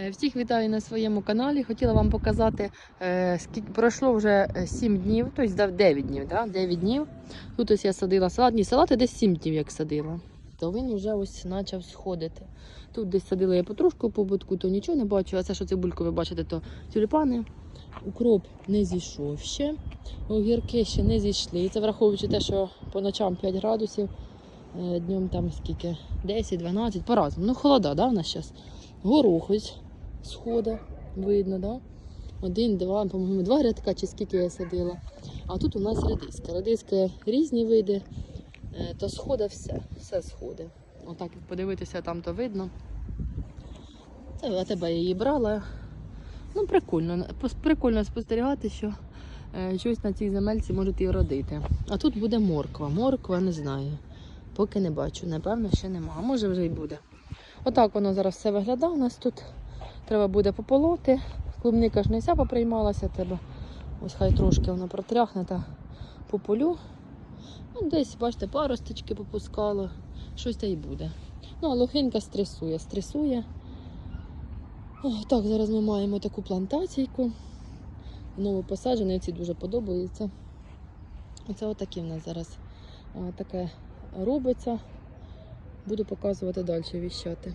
Е, Всіх вітаю на своєму каналі. Хотіла вам показати, е, скільки пройшло вже 7 днів, тобто 9 днів. Да? 9 днів. Тут ось я садила салат. Ні, салати десь 7 днів, як садила. То він вже ось почав сходити. Тут десь садила я потрошку по бутку, то нічого не бачу. А це що цибульку ви бачите, то тюльпани. Укроп не зійшов ще. Огірки ще не зійшли. Це враховуючи те, що по ночам 5 градусів, е, днем там скільки? 10-12, по-разному. Ну, холода, да, у нас зараз. Горох ось схода, видно, да? Один, два, по-моєму, два рядка, чи скільки я садила. А тут у нас редиска. Редиска різні види, е, то схода все, все сходи. Отак подивитися, там то видно. Я тебе її брала. Ну, прикольно. Прикольно спостерігати, що е, щось на цій земельці можуть і родити. А тут буде морква. Морква не знаю. Поки не бачу. Напевно, ще нема. А може вже й буде. Отак воно зараз все виглядає. У нас тут треба буде пополоти. Клубника ж не вся поприймалася, треба. Ось хай трошки воно протряхне та пополю. Ну, десь, бачите, паросточки попускало. Щось та й буде. Ну, а лохинка стресує, стресує. О, так, зараз ми маємо таку плантаційку. Новопосаджені, ці дуже подобаються. Оце отакі в нас зараз таке робиться. Буду показувати далі віщати.